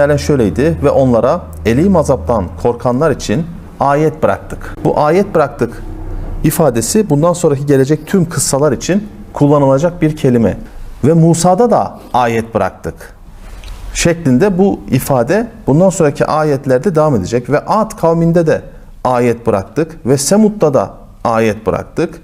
mealen şöyleydi ve onlara elim azaptan korkanlar için ayet bıraktık. Bu ayet bıraktık ifadesi bundan sonraki gelecek tüm kıssalar için kullanılacak bir kelime. Ve Musa'da da ayet bıraktık şeklinde bu ifade bundan sonraki ayetlerde devam edecek. Ve Ad kavminde de ayet bıraktık ve Semud'da da ayet bıraktık.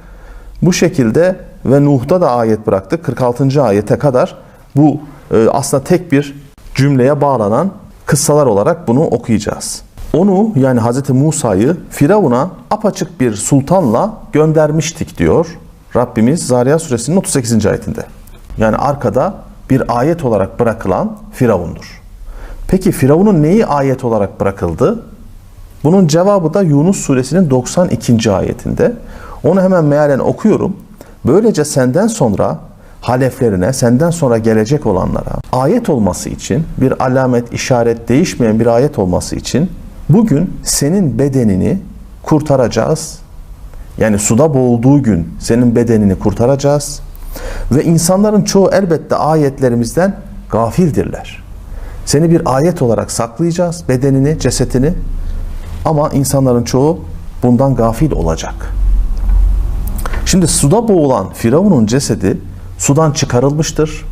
Bu şekilde ve Nuh'da da ayet bıraktık. 46. ayete kadar bu e, aslında tek bir cümleye bağlanan kıssalar olarak bunu okuyacağız. Onu yani Hz. Musa'yı Firavun'a apaçık bir sultanla göndermiştik diyor Rabbimiz Zariyat suresinin 38. ayetinde. Yani arkada bir ayet olarak bırakılan Firavun'dur. Peki Firavun'un neyi ayet olarak bırakıldı? Bunun cevabı da Yunus suresinin 92. ayetinde. Onu hemen mealen okuyorum. Böylece senden sonra haleflerine, senden sonra gelecek olanlara ayet olması için, bir alamet, işaret, değişmeyen bir ayet olması için bugün senin bedenini kurtaracağız. Yani suda boğulduğu gün senin bedenini kurtaracağız. Ve insanların çoğu elbette ayetlerimizden gafildirler. Seni bir ayet olarak saklayacağız, bedenini, cesetini. Ama insanların çoğu bundan gafil olacak. Şimdi suda boğulan Firavun'un cesedi sudan çıkarılmıştır.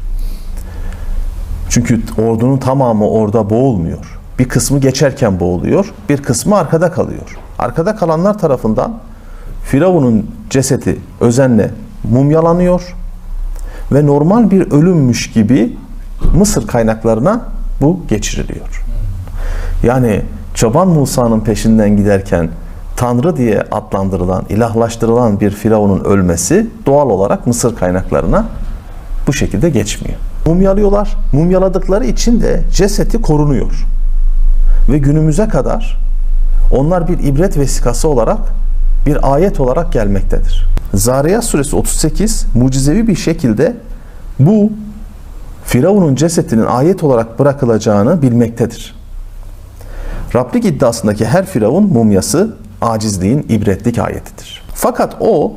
Çünkü ordunun tamamı orada boğulmuyor. Bir kısmı geçerken boğuluyor, bir kısmı arkada kalıyor. Arkada kalanlar tarafından Firavun'un cesedi özenle mumyalanıyor ve normal bir ölümmüş gibi Mısır kaynaklarına bu geçiriliyor. Yani Çoban Musa'nın peşinden giderken Tanrı diye adlandırılan, ilahlaştırılan bir Firavun'un ölmesi doğal olarak Mısır kaynaklarına bu şekilde geçmiyor. Mumyalıyorlar. Mumyaladıkları için de cesedi korunuyor. Ve günümüze kadar onlar bir ibret vesikası olarak bir ayet olarak gelmektedir. Zariyat suresi 38 mucizevi bir şekilde bu Firavun'un cesetinin ayet olarak bırakılacağını bilmektedir. Rablik iddiasındaki her Firavun mumyası acizliğin ibretlik ayetidir. Fakat o,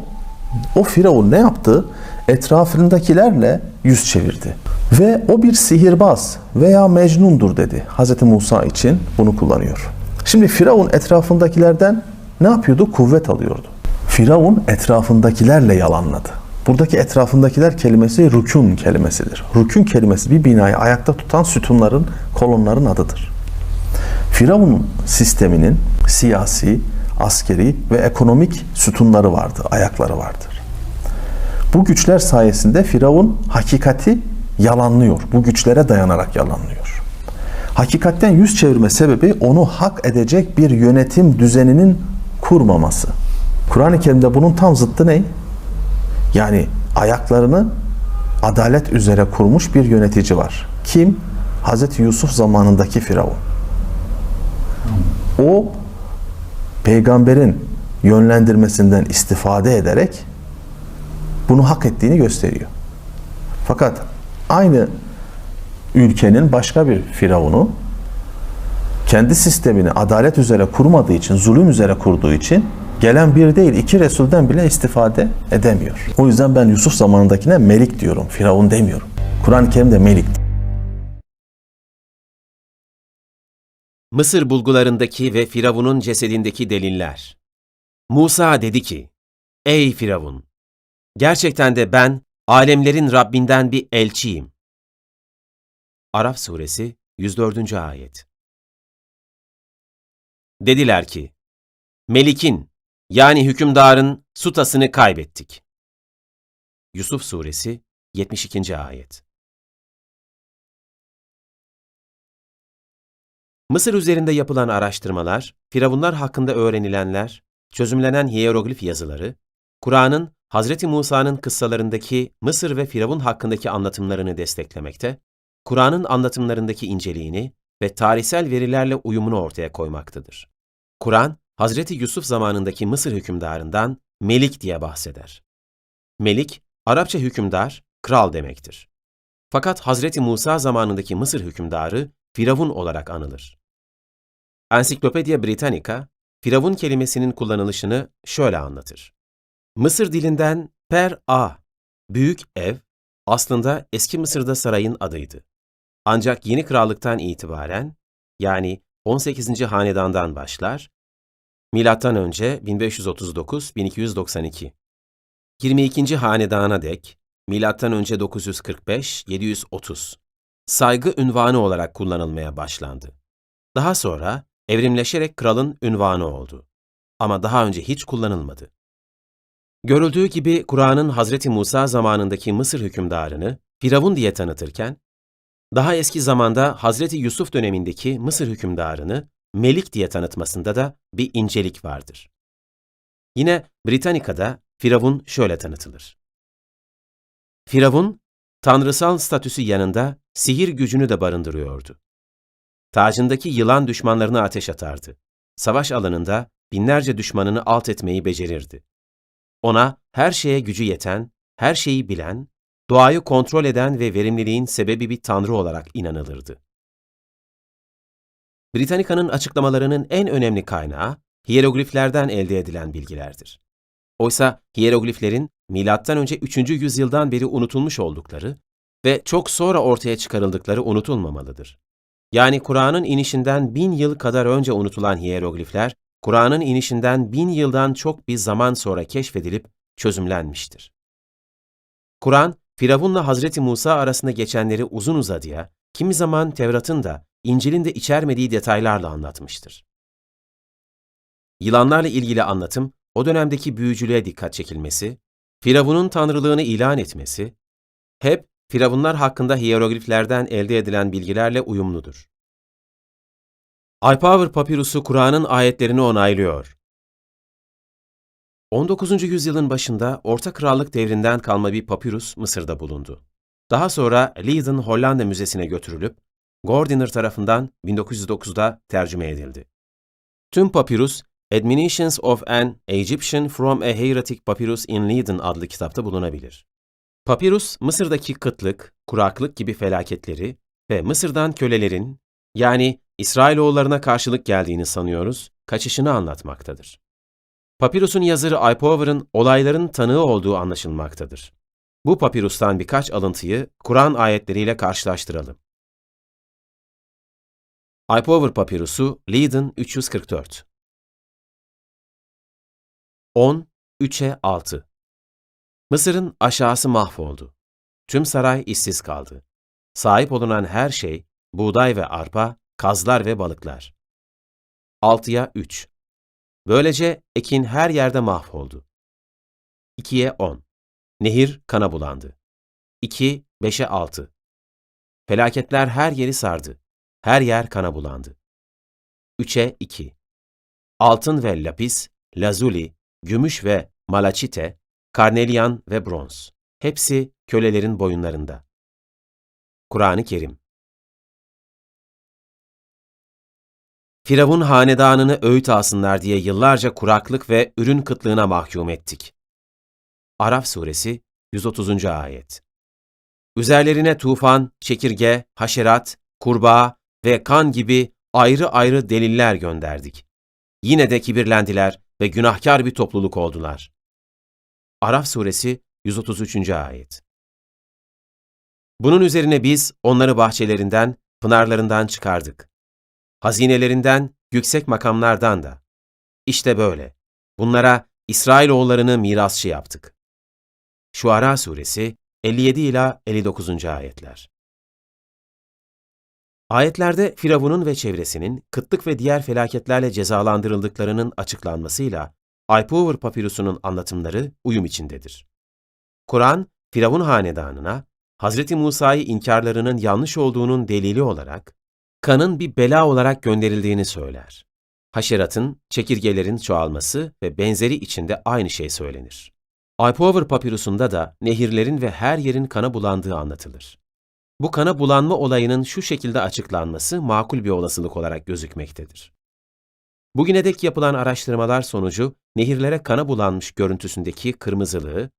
o Firavun ne yaptı? Etrafındakilerle yüz çevirdi. Ve o bir sihirbaz veya mecnundur dedi. Hz. Musa için bunu kullanıyor. Şimdi Firavun etrafındakilerden ne yapıyordu? Kuvvet alıyordu. Firavun etrafındakilerle yalanladı. Buradaki etrafındakiler kelimesi rükün kelimesidir. Rükün kelimesi bir binayı ayakta tutan sütunların, kolonların adıdır. Firavun sisteminin siyasi, askeri ve ekonomik sütunları vardı, ayakları vardır. Bu güçler sayesinde Firavun hakikati yalanlıyor. Bu güçlere dayanarak yalanlıyor. Hakikatten yüz çevirme sebebi onu hak edecek bir yönetim düzeninin kurmaması. Kur'an-ı Kerim'de bunun tam zıttı ne? Yani ayaklarını adalet üzere kurmuş bir yönetici var. Kim? Hazreti Yusuf zamanındaki Firavun. O peygamberin yönlendirmesinden istifade ederek bunu hak ettiğini gösteriyor. Fakat aynı ülkenin başka bir firavunu kendi sistemini adalet üzere kurmadığı için, zulüm üzere kurduğu için gelen bir değil iki Resulden bile istifade edemiyor. O yüzden ben Yusuf zamanındakine Melik diyorum, Firavun demiyorum. Kur'an-ı Kerim'de Melik. Mısır bulgularındaki ve Firavun'un cesedindeki deliller. Musa dedi ki, Ey Firavun! Gerçekten de ben, alemlerin Rabbinden bir elçiyim. Araf suresi 104. ayet. Dediler ki, Melik'in yani hükümdarın sutasını kaybettik. Yusuf suresi 72. ayet. Mısır üzerinde yapılan araştırmalar, firavunlar hakkında öğrenilenler, çözümlenen hiyeroglif yazıları, Kur'an'ın Hazreti Musa'nın kıssalarındaki Mısır ve Firavun hakkındaki anlatımlarını desteklemekte, Kur'an'ın anlatımlarındaki inceliğini ve tarihsel verilerle uyumunu ortaya koymaktadır. Kur'an, Hazreti Yusuf zamanındaki Mısır hükümdarından Melik diye bahseder. Melik, Arapça hükümdar, kral demektir. Fakat Hazreti Musa zamanındaki Mısır hükümdarı Firavun olarak anılır. Encyclopedia Britannica, Firavun kelimesinin kullanılışını şöyle anlatır. Mısır dilinden per-a, büyük ev, aslında eski Mısır'da sarayın adıydı. Ancak yeni krallıktan itibaren yani 18. hanedandan başlar, milattan önce 1539-1292. 22. hanedana dek milattan önce 945-730 saygı ünvanı olarak kullanılmaya başlandı. Daha sonra evrimleşerek kralın ünvanı oldu. Ama daha önce hiç kullanılmadı. Görüldüğü gibi Kur'an'ın Hazreti Musa zamanındaki Mısır hükümdarını Firavun diye tanıtırken, daha eski zamanda Hazreti Yusuf dönemindeki Mısır hükümdarını Melik diye tanıtmasında da bir incelik vardır. Yine Britannica'da Firavun şöyle tanıtılır. Firavun, tanrısal statüsü yanında sihir gücünü de barındırıyordu. Tacındaki yılan düşmanlarına ateş atardı. Savaş alanında binlerce düşmanını alt etmeyi becerirdi. Ona her şeye gücü yeten, her şeyi bilen, doğayı kontrol eden ve verimliliğin sebebi bir tanrı olarak inanılırdı. Britannica'nın açıklamalarının en önemli kaynağı hiyerogliflerden elde edilen bilgilerdir. Oysa hiyerogliflerin milattan önce 3. yüzyıldan beri unutulmuş oldukları ve çok sonra ortaya çıkarıldıkları unutulmamalıdır. Yani Kur'an'ın inişinden bin yıl kadar önce unutulan hiyeroglifler, Kur'an'ın inişinden bin yıldan çok bir zaman sonra keşfedilip çözümlenmiştir. Kur'an, Firavun'la Hazreti Musa arasında geçenleri uzun uzadıya, kimi zaman Tevrat'ın da, İncil'in de içermediği detaylarla anlatmıştır. Yılanlarla ilgili anlatım, o dönemdeki büyücülüğe dikkat çekilmesi, Firavun'un tanrılığını ilan etmesi, hep Firavunlar hakkında hiyerogliflerden elde edilen bilgilerle uyumludur. Aypower Papirüsü Kur'an'ın ayetlerini onaylıyor. 19. yüzyılın başında Orta Krallık devrinden kalma bir papirüs Mısır'da bulundu. Daha sonra Leiden Hollanda Müzesi'ne götürülüp Gordiner tarafından 1909'da tercüme edildi. Tüm papirüs Admonitions of an Egyptian from a Hieratic Papyrus in Leiden adlı kitapta bulunabilir. Papirus, Mısır'daki kıtlık, kuraklık gibi felaketleri ve Mısır'dan kölelerin, yani İsrailoğullarına karşılık geldiğini sanıyoruz, kaçışını anlatmaktadır. Papirus'un yazarı Aypover'ın olayların tanığı olduğu anlaşılmaktadır. Bu papirustan birkaç alıntıyı Kur'an ayetleriyle karşılaştıralım. Aypover papirusu Leiden 344 10, 3'e 6 Mısır'ın aşağısı mahvoldu. Tüm saray işsiz kaldı. Sahip olunan her şey, buğday ve arpa, kazlar ve balıklar. 6'ya 3 Böylece ekin her yerde mahvoldu. 2'ye 10 Nehir kana bulandı. 2, 5'e 6 Felaketler her yeri sardı. Her yer kana bulandı. 3'e 2 Altın ve lapis, lazuli, gümüş ve malaçite, karneliyan ve bronz. Hepsi kölelerin boyunlarında. Kur'an-ı Kerim Firavun hanedanını öğüt alsınlar diye yıllarca kuraklık ve ürün kıtlığına mahkum ettik. Araf suresi 130. ayet. Üzerlerine tufan, çekirge, haşerat, kurbağa ve kan gibi ayrı ayrı deliller gönderdik. Yine de kibirlendiler ve günahkar bir topluluk oldular. Araf suresi 133. ayet. Bunun üzerine biz onları bahçelerinden, pınarlarından çıkardık. Hazinelerinden, yüksek makamlardan da. İşte böyle. Bunlara İsrailoğullarını mirasçı yaptık. Şuara suresi 57 ila 59. ayetler. Ayetlerde Firavun'un ve çevresinin kıtlık ve diğer felaketlerle cezalandırıldıklarının açıklanmasıyla Aypover Papirüsü'nün anlatımları uyum içindedir. Kur'an, Firavun hanedanına, Hz. Musa'yı inkarlarının yanlış olduğunun delili olarak, kanın bir bela olarak gönderildiğini söyler. Haşeratın, çekirgelerin çoğalması ve benzeri içinde aynı şey söylenir. Aypover Papirüsü'nde da nehirlerin ve her yerin kana bulandığı anlatılır. Bu kana bulanma olayının şu şekilde açıklanması makul bir olasılık olarak gözükmektedir. Bugüne dek yapılan araştırmalar sonucu nehirlere kana bulanmış görüntüsündeki kırmızılığı,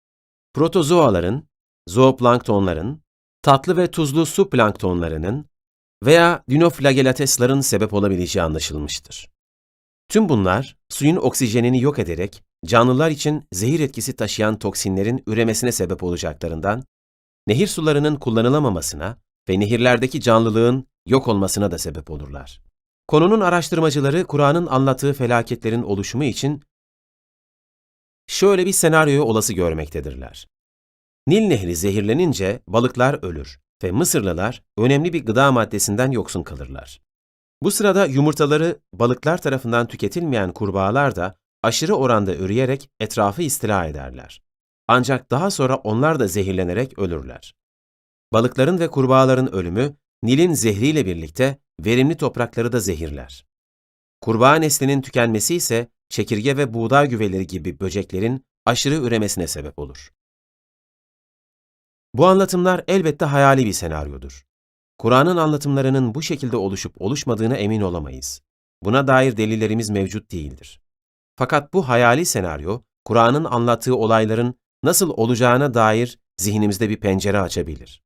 protozoaların, zooplanktonların, tatlı ve tuzlu su planktonlarının veya dinoflagelatesların sebep olabileceği anlaşılmıştır. Tüm bunlar suyun oksijenini yok ederek canlılar için zehir etkisi taşıyan toksinlerin üremesine sebep olacaklarından nehir sularının kullanılamamasına ve nehirlerdeki canlılığın yok olmasına da sebep olurlar. Konunun araştırmacıları Kur'an'ın anlattığı felaketlerin oluşumu için şöyle bir senaryoyu olası görmektedirler. Nil Nehri zehirlenince balıklar ölür ve Mısırlılar önemli bir gıda maddesinden yoksun kalırlar. Bu sırada yumurtaları balıklar tarafından tüketilmeyen kurbağalar da aşırı oranda üreyerek etrafı istila ederler. Ancak daha sonra onlar da zehirlenerek ölürler. Balıkların ve kurbağaların ölümü Nil'in zehriyle birlikte verimli toprakları da zehirler. Kurbağa neslinin tükenmesi ise çekirge ve buğday güveleri gibi böceklerin aşırı üremesine sebep olur. Bu anlatımlar elbette hayali bir senaryodur. Kur'an'ın anlatımlarının bu şekilde oluşup oluşmadığına emin olamayız. Buna dair delillerimiz mevcut değildir. Fakat bu hayali senaryo, Kur'an'ın anlattığı olayların nasıl olacağına dair zihnimizde bir pencere açabilir.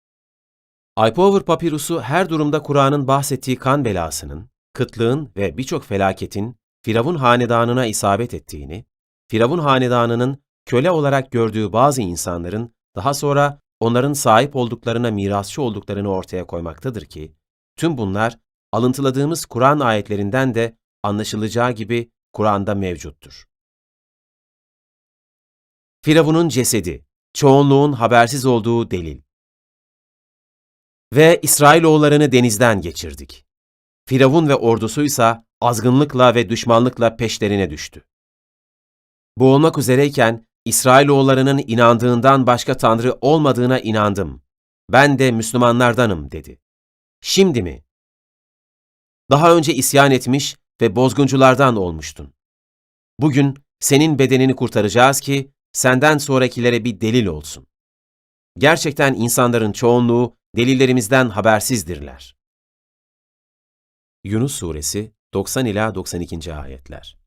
Aypover papirusu her durumda Kur'an'ın bahsettiği kan belasının, kıtlığın ve birçok felaketin Firavun hanedanına isabet ettiğini, Firavun hanedanının köle olarak gördüğü bazı insanların daha sonra onların sahip olduklarına mirasçı olduklarını ortaya koymaktadır ki, tüm bunlar alıntıladığımız Kur'an ayetlerinden de anlaşılacağı gibi Kur'an'da mevcuttur. Firavun'un cesedi, çoğunluğun habersiz olduğu delil. Ve İsrailoğullarını denizden geçirdik. Firavun ve ordusuysa azgınlıkla ve düşmanlıkla peşlerine düştü. Bu olmak üzereyken İsrailoğullarının inandığından başka tanrı olmadığına inandım. Ben de Müslümanlardanım dedi. Şimdi mi? Daha önce isyan etmiş ve bozgunculardan olmuştun. Bugün senin bedenini kurtaracağız ki senden sonrakilere bir delil olsun. Gerçekten insanların çoğunluğu delillerimizden habersizdirler. Yunus Suresi 90 ila 92. ayetler.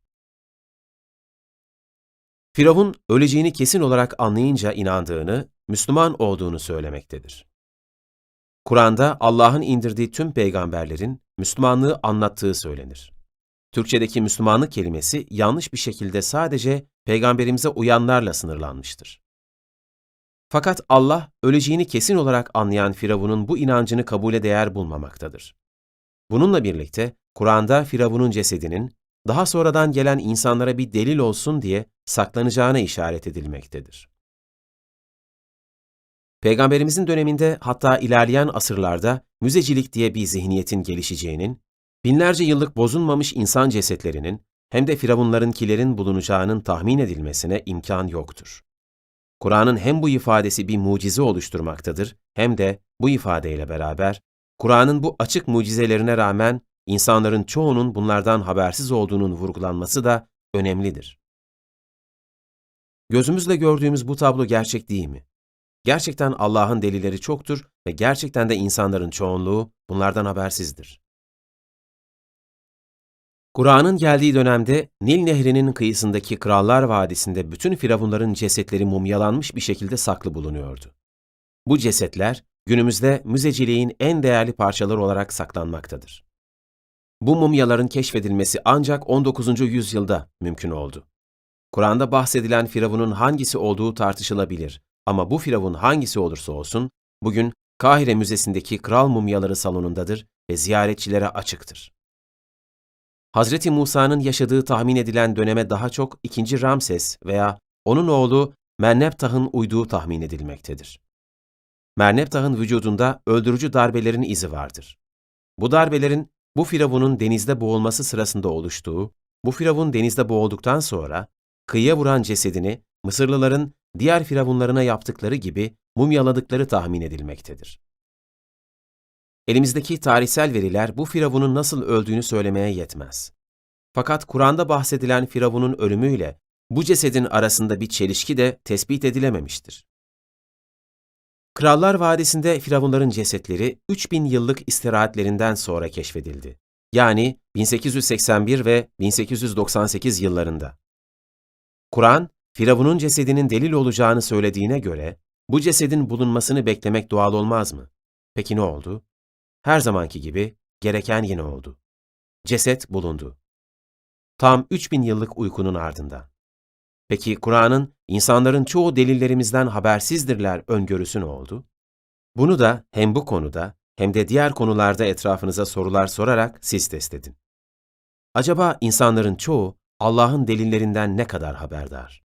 Firavun öleceğini kesin olarak anlayınca inandığını, Müslüman olduğunu söylemektedir. Kur'an'da Allah'ın indirdiği tüm peygamberlerin Müslümanlığı anlattığı söylenir. Türkçedeki Müslümanlık kelimesi yanlış bir şekilde sadece peygamberimize uyanlarla sınırlanmıştır. Fakat Allah öleceğini kesin olarak anlayan Firavun'un bu inancını kabule değer bulmamaktadır. Bununla birlikte Kur'an'da Firavun'un cesedinin daha sonradan gelen insanlara bir delil olsun diye saklanacağına işaret edilmektedir. Peygamberimizin döneminde hatta ilerleyen asırlarda müzecilik diye bir zihniyetin gelişeceğinin, binlerce yıllık bozulmamış insan cesetlerinin hem de firavunlarınkilerin bulunacağının tahmin edilmesine imkan yoktur. Kur'an'ın hem bu ifadesi bir mucize oluşturmaktadır hem de bu ifadeyle beraber Kur'an'ın bu açık mucizelerine rağmen insanların çoğunun bunlardan habersiz olduğunun vurgulanması da önemlidir. Gözümüzle gördüğümüz bu tablo gerçek değil mi? Gerçekten Allah'ın delilleri çoktur ve gerçekten de insanların çoğunluğu bunlardan habersizdir. Kur'an'ın geldiği dönemde Nil Nehri'nin kıyısındaki Krallar Vadisi'nde bütün firavunların cesetleri mumyalanmış bir şekilde saklı bulunuyordu. Bu cesetler günümüzde müzeciliğin en değerli parçaları olarak saklanmaktadır. Bu mumyaların keşfedilmesi ancak 19. yüzyılda mümkün oldu. Kur'an'da bahsedilen firavunun hangisi olduğu tartışılabilir ama bu firavun hangisi olursa olsun bugün Kahire Müzesi'ndeki kral mumyaları salonundadır ve ziyaretçilere açıktır. Hazreti Musa'nın yaşadığı tahmin edilen döneme daha çok 2. Ramses veya onun oğlu Merneptah'ın uyduğu tahmin edilmektedir. Merneptah'ın vücudunda öldürücü darbelerin izi vardır. Bu darbelerin bu firavunun denizde boğulması sırasında oluştuğu, bu firavun denizde boğulduktan sonra kıyıya vuran cesedini Mısırlıların diğer firavunlarına yaptıkları gibi mumyaladıkları tahmin edilmektedir. Elimizdeki tarihsel veriler bu firavunun nasıl öldüğünü söylemeye yetmez. Fakat Kur'an'da bahsedilen firavunun ölümüyle bu cesedin arasında bir çelişki de tespit edilememiştir. Krallar Vadisi'nde firavunların cesetleri 3000 yıllık istirahatlerinden sonra keşfedildi. Yani 1881 ve 1898 yıllarında. Kur'an, Firavun'un cesedinin delil olacağını söylediğine göre bu cesedin bulunmasını beklemek doğal olmaz mı? Peki ne oldu? Her zamanki gibi gereken yine oldu. Ceset bulundu. Tam 3000 yıllık uykunun ardından. Peki Kur'an'ın insanların çoğu delillerimizden habersizdirler öngörüsü ne oldu? Bunu da hem bu konuda hem de diğer konularda etrafınıza sorular sorarak siz test edin. Acaba insanların çoğu Allah'ın delillerinden ne kadar haberdar?